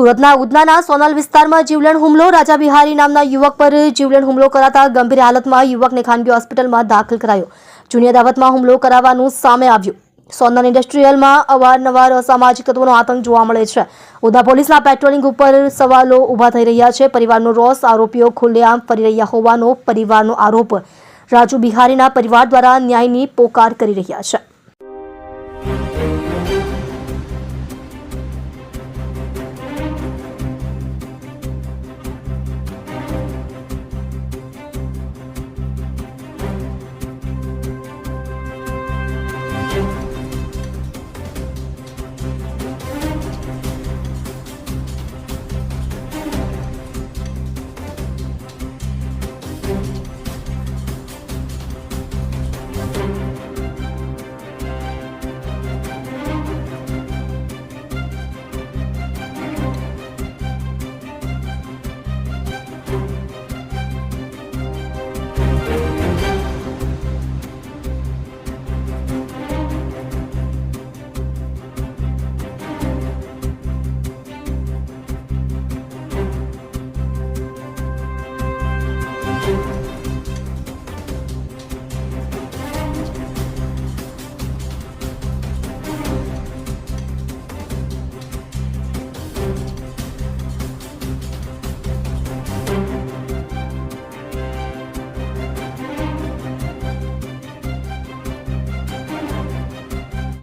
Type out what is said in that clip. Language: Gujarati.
સુરતના ઉદનાના સોનલ વિસ્તારમાં જીવલેણ હુમલો. રાજા બિહારી નામના યુવક પર જીવલેણ હુમલો કરાતા ગંભીર હાલતમાં યુવકને ખાનગી હોસ્પિટલમાં દાખલ કરાયો. જૂની અદાવતમાં હુમલો કરાવવાનું સામે આવ્યું. સોનલ ઇન્ડસ્ટ્રીયલમાં અવારનવાર અસામાજિક તત્વોનો આતંક જોવા મળે છે. ઉધા પોલીસના પેટ્રોલિંગ ઉપર સવાલો ઊભા થઈ રહ્યા છે. પરિવારનો રોષ, આરોપીઓ ખુલ્લેઆમ ફરી રહ્યા હોવાનો પરિવારનો આરોપ. રાજુ બિહારીના પરિવાર દ્વારા ન્યાયની પોકાર કરી રહ્યા છે.